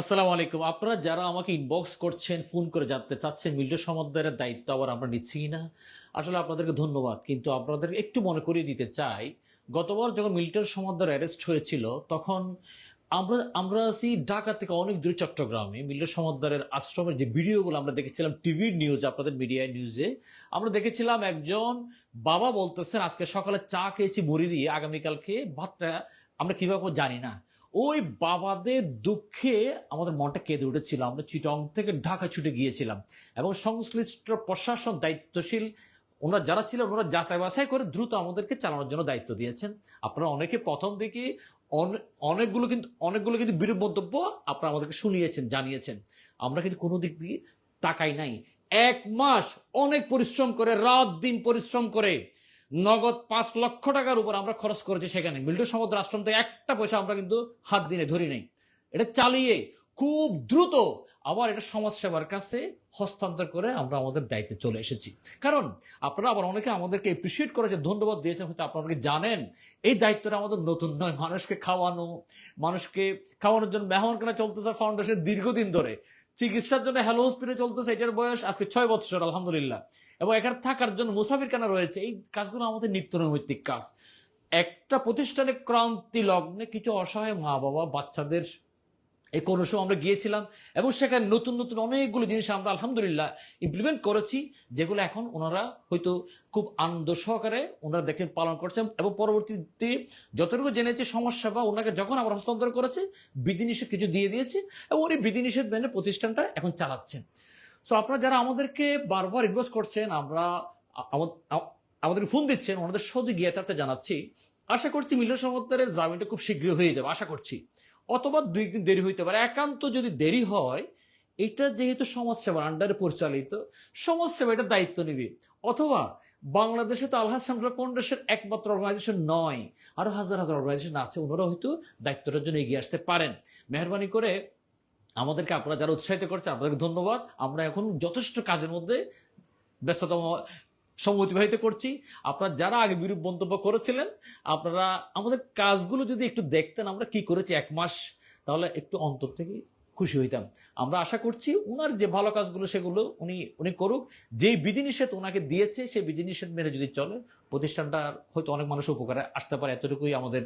আসসালামু আলাইকুম। আপনারা যারা আমাকে ইনবক্স করছেন ফোন করে জানতে চাচ্ছেন মিল্টন সমদ্দারের দায়িত্ব আবার আমরা নিচ্ছি না, আসলে আপনাদেরকে ধন্যবাদ। কিন্তু আপনাদের একটু মনে করিয়ে দিতে চাই, গতবার যখন মিল্টন সমদ্দার অ্যারেস্ট হয়েছিল, তখন আমরা আমরা আছি ঢাকা থেকে অনেক দূরে চট্টগ্রামে। মিল্টন সমদ্দারের আশ্রমের যে ভিডিওগুলো আমরা দেখেছিলাম টিভির নিউজ আপনাদের মিডিয়া নিউজে আমরা দেখেছিলাম একজন বাবা বলতেছেন, আজকে সকালে চা খেয়েছি, মুড়ি দিয়ে, আগামীকালকে ভাতটা আমরা কীভাবে জানি না। ওই বাবাদের দুঃখে আমাদের মনটা কেঁদে উঠেছিল। আমরা চিটং থেকে ঢাকা ছুটে গিয়েছিলাম এবং সংশ্লিষ্ট প্রশাসন দায়িত্বশীল ওনারা যারা ছিলেন, ওনারা যাচাই বাছাই করে দ্রুত আমাদেরকে চালানোর জন্য দায়িত্ব দিয়েছেন। আপনারা অনেকে প্রথম দিকে অনে- অনেকগুলো কিন্তু অনেকগুলো কিন্তু বিরূপ মন্তব্য আপনারা আমাদেরকে শুনিয়েছেন, জানিয়েছেন। আমরা কিন্তু কোনো দিক দিয়ে তাকাই নাই। এক মাস অনেক পরিশ্রম করে, রাত দিন পরিশ্রম করে নগদ পাঁচ লক্ষ টাকার উপর আমরা খরচ করেছি সেখানে। মিল্টু সমুদ্র আশ্রম থেকে একটা পয়সা আমরা কিন্তু হাত দিনে ধরি নাই। এটা চালিয়ে খুব দ্রুত আবার এটা সমাজসেবার কাছে হস্তান্তর করে আমরা আমাদের দায়িত্বে চলে এসেছি। কারণ আপনারা আবার অনেকে আমাদেরকে এপ্রিসিয়েট করে যে ধন্যবাদ দিয়েছেন, হয়তো আপনারা জানেন, এই দায়িত্বটা আমাদের নতুন নয়। মানুষকে খাওয়ানো, মানুষকে খাওয়ানোর জন্য মেহমান কেনা চলতেছে ফাউন্ডেশন দীর্ঘদিন ধরে। চিকিৎসার জন্য হ্যালো হসপিটালে চলতেছে, এটার বয়স আজকে ছয় বছর আলহামদুলিল্লাহ। এবং এখানে থাকার জন্য মুসাফির কানা রয়েছে? এই কাজগুলো আমাদের নিত্য নৈমিত্তিক কাজ। একটা প্রতিষ্ঠানে ক্রান্তি লগ্নে কিছু অসহায় মা বাবা বাচ্চাদের এই কোনো সময় আমরা গিয়েছিলাম এবং সেখানে নতুন নতুন অনেকগুলো জিনিস আমরা আলহামদুলিল্লাহ ইমপ্লিমেন্ট করেছি, যেগুলো এখন ওনারা হয়তো খুব আনন্দ সহকারে ওনারা দেখছেন, পালন করছেন এবং পরবর্তীতে যতটুকু জেনেছে সমস্যা বা ওনাকে যখন আমরা হস্তান্তর করেছি, বিধিনিষেধ কিছু দিয়ে দিয়েছি এবং উনি বিধিনিষেধ মেনে প্রতিষ্ঠানটা এখন চালাচ্ছেন। সো আপনারা যারা আমাদেরকে বারবার রিকোয়েস্ট করছেন, আমরা আমাদেরকে ফোন দিচ্ছেন, ওনাদের সৌদি জ্ঞাতার্থে জানাচ্ছি। আশা করছি মিলন সমত্তরের জামিনটা খুব শীঘ্রই হয়ে যাবে, আশা করছি। অথবা দুই দিন দেরি হইতে পারে। একান্ত যদি দেরি হয়, এটা যেহেতু সমাজসেবার আন্ডারে পরিচালিত সমাজসেবা এটা দায়িত্ব নেবে। অথবা বাংলাদেশে তো আলহাজ সামরা ফাউন্ডেশন একমাত্র অর্গানাইজেশন নয়, আরও হাজার হাজার অর্গানাইজেশন আছে ওনারা হয়তো দায়িত্বটার জন্য এগিয়ে আসতে পারেন। মেহরবানি করে আমাদেরকে আপনারা যারা উৎসাহিত করছে, আপনাদেরকে ধন্যবাদ। আমরা এখন যথেষ্ট কাজের মধ্যে ব্যস্ততম সময় অতিবাহিত করছি। আপনারা যারা আগে বিরূপ মন্তব্য করেছিলেন, আপনারা আমাদের কাজগুলো যদি একটু দেখতেন, আমরা কি করেছি এক মাস, তাহলে একটু অন্তর থেকে খুশি হইতাম। আমরা আশা করছি ওনার যে ভালো কাজগুলো, সেগুলো উনি উনি করুক। যেই বিধিনিষেধ ওনাকে দিয়েছে, সেই বিধিনিষেধ মেনে যদি চলে প্রতিষ্ঠানটা হয়তো অনেক মানুষ উপকারে আসতে পারে, এতটুকুই আমাদের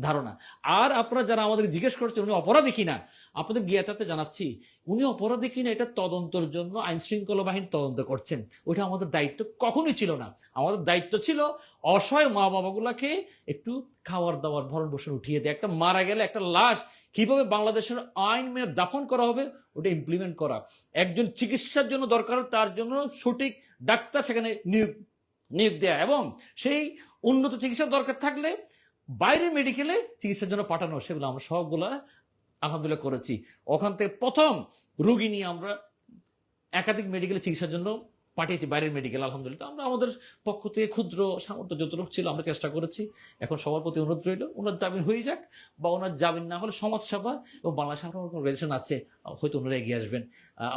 ধারণা। আর আপনারা যারা আমাদের জিজ্ঞেস করছেন উনি অপরাধী কিনা, আপনাদের জ্ঞাতাতে জানাচ্ছি, উনি অপরাধী কিনা এটা তদন্তর জন্য আইন শৃঙ্খলা বাহিনী তদন্ত করছেন। ওইটা আমাদের দায়িত্ব কখনোই ছিল না। আমাদের দায়িত্ব ছিল অসহায় মা বাবাগুলাকে একটু খাওয়ার দাওয়ার, ভরণ পোষণ উঠিয়ে দেয়। একটা মারা গেলে একটা লাশ কীভাবে বাংলাদেশের আইন মেনে দাফন করা হবে, ওটা ইমপ্লিমেন্ট করা। একজন চিকিৎসার জন্য দরকার, তার জন্য সঠিক ডাক্তার সেখানে নিয়োগ নিয়োগ দেয়া। এবং সেই উন্নত চিকিৎসার দরকার থাকলে বাইরের মেডিকেলে চিকিৎসার জন্য পাঠানো, সেগুলো আমরা সবগুলা আলহামদুলিল্লাহ করেছি। ওখান থেকে প্রথম রুগী নিয়ে আমরা একাধিক মেডিকেলে চিকিৎসার জন্য পাঠিয়েছি, বাইরের মেডিকেল আলহামদুলিল্লাহ। আমরা আমাদের পক্ষ থেকে ক্ষুদ্র সামর্থ্য যতটুকু ছিল, আমরা চেষ্টা করেছি। এখন সবার প্রতি অনুরোধ রইল, ওনার জামিন হয়ে যাক বা ওনার জামিন না হলে সমাজসেবা এবং বাংলাদেশ অর্গানাইজেশন আছে, হয়তো ওনারা এগিয়ে আসবেন।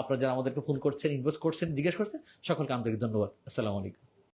আপনারা যারা আমাদেরকে ফোন করছেন ইনভেস্ট করছেন, জিজ্ঞেস করছেন, সকলকে আন্তরিক ধন্যবাদ। আসসালামু আলাইকুম।